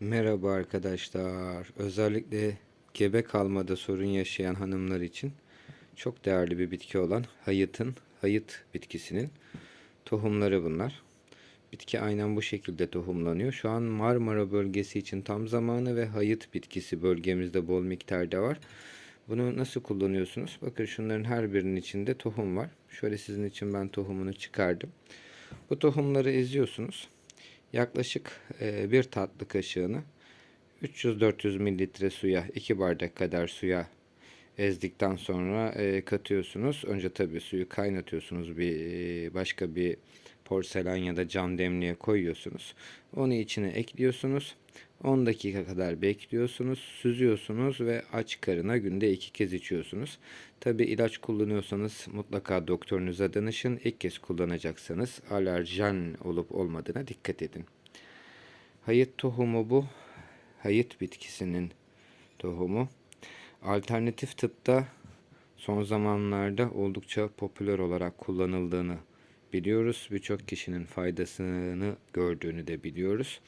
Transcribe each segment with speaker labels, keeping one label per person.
Speaker 1: Merhaba arkadaşlar. Özellikle gebe kalmada sorun yaşayan hanımlar için çok değerli bir bitki olan hayıtın, hayıt bitkisinin tohumları bunlar. Bitki aynen bu şekilde tohumlanıyor. Şu an Marmara bölgesi için tam zamanı ve hayıt bitkisi bölgemizde bol miktarda var. Bunu nasıl kullanıyorsunuz? Bakın şunların her birinin içinde tohum var. Şöyle sizin için ben tohumunu çıkardım. Bu tohumları eziyorsunuz. Yaklaşık bir tatlı kaşığını 300-400 mililitre suya 2 bardak kadar suya ezdikten sonra katıyorsunuz. Önce tabii suyu kaynatıyorsunuz bir başka bir porselen ya da cam demliğe koyuyorsunuz. Onu içine ekliyorsunuz. 10 dakika kadar bekliyorsunuz, süzüyorsunuz ve aç karına günde iki kez içiyorsunuz. Tabi ilaç kullanıyorsanız mutlaka doktorunuza danışın. İlk kez kullanacaksanız alerjen olup olmadığına dikkat edin. Hayıt tohumu bu. Hayıt bitkisinin tohumu. Alternatif tıpta son zamanlarda oldukça popüler olarak kullanıldığını biliyoruz. Birçok kişinin faydasını gördüğünü de biliyoruz.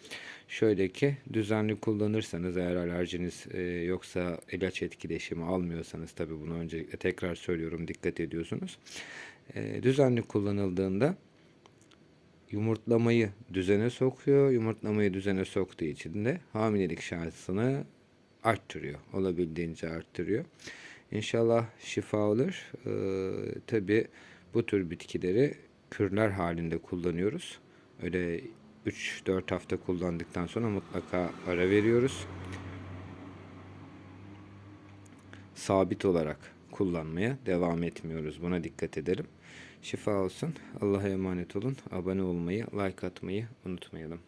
Speaker 1: Şöyle ki düzenli kullanırsanız eğer alerjiniz e, yoksa ilaç etkileşimi almıyorsanız tabi bunu öncelikle tekrar söylüyorum dikkat ediyorsunuz. E, düzenli kullanıldığında yumurtlamayı düzene sokuyor. Yumurtlamayı düzene soktuğu için de hamilelik şansını arttırıyor. Olabildiğince arttırıyor. İnşallah şifa olur. Ee, Tabi bu tür bitkileri kürler halinde kullanıyoruz. Öyle 3-4 hafta kullandıktan sonra mutlaka ara veriyoruz. Sabit olarak kullanmaya devam etmiyoruz. Buna dikkat edelim. Şifa olsun. Allah'a emanet olun. Abone olmayı, like atmayı unutmayalım.